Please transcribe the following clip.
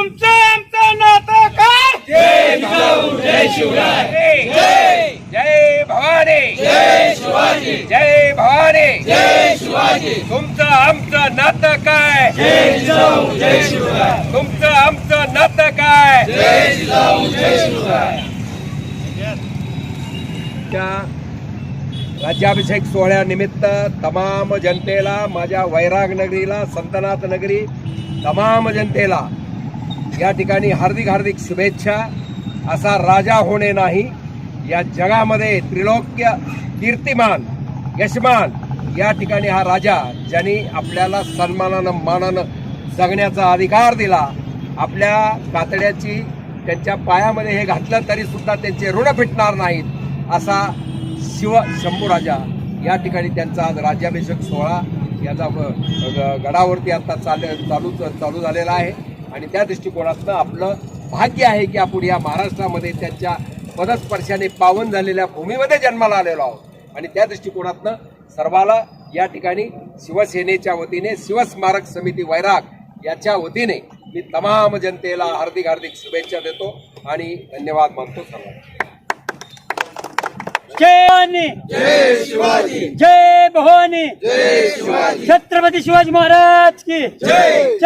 तुमचं आमचं नातं काय? जय भाऊ जय शिवराय. जय. जय भवानी. जय शिवाजी. जय भवानी. जय शिवाजी. तुमचं आमचं नातं काय? जय जाऊ जय शिवराय. तुमचं आमचं नातं काय? जय जाऊ जय शिवराय. त्या राज्याभिषेक सोहळ्यानिमित्त तमाम जनतेला माझ्या वैराग नगरीला संतनाथ नगरी तमाम जनतेला या ठिकाणी हार्दिक हार्दिक शुभेच्छा. असा राजा होणे नाही. या जगामध्ये त्रिलोक्य कीर्तिमान यशमान या ठिकाणी हा राजा ज्यांनी आपल्याला सन्मानानं मानानं जगण्याचा अधिकार दिला आपल्या कातड्याची त्यांच्या पायामध्ये हे घातलं तरी सुद्धा त्यांचे ऋण फिटणार नाहीत असा शिव शंभूराजा या ठिकाणी त्यांचा आज राज्याभिषेक सोहळा याचा ग- गडावरती आता चाल चालू चालू झालेला आहे. आणि त्या दृष्टिकोनातनं आपलं भाग्य आहे की आपण या महाराष्ट्रामध्ये त्यांच्या पदस्पर्शाने पावन झालेल्या भूमीमध्ये जन्माला आलेलो आहोत. आणि त्या दृष्टिकोनातनं सर्वाला या ठिकाणी शिवसेनेच्या वतीने शिवस्मारक समिती वैराग याच्या वतीने मी तमाम जनतेला हार्दिक हार्दिक शुभेच्छा देतो आणि धन्यवाद मानतो सर्वांना. जय भवानी जय शिवाजी. जय भवानी. जय शिवाजी. छत्रपती शिवाजी महाराज की. जय.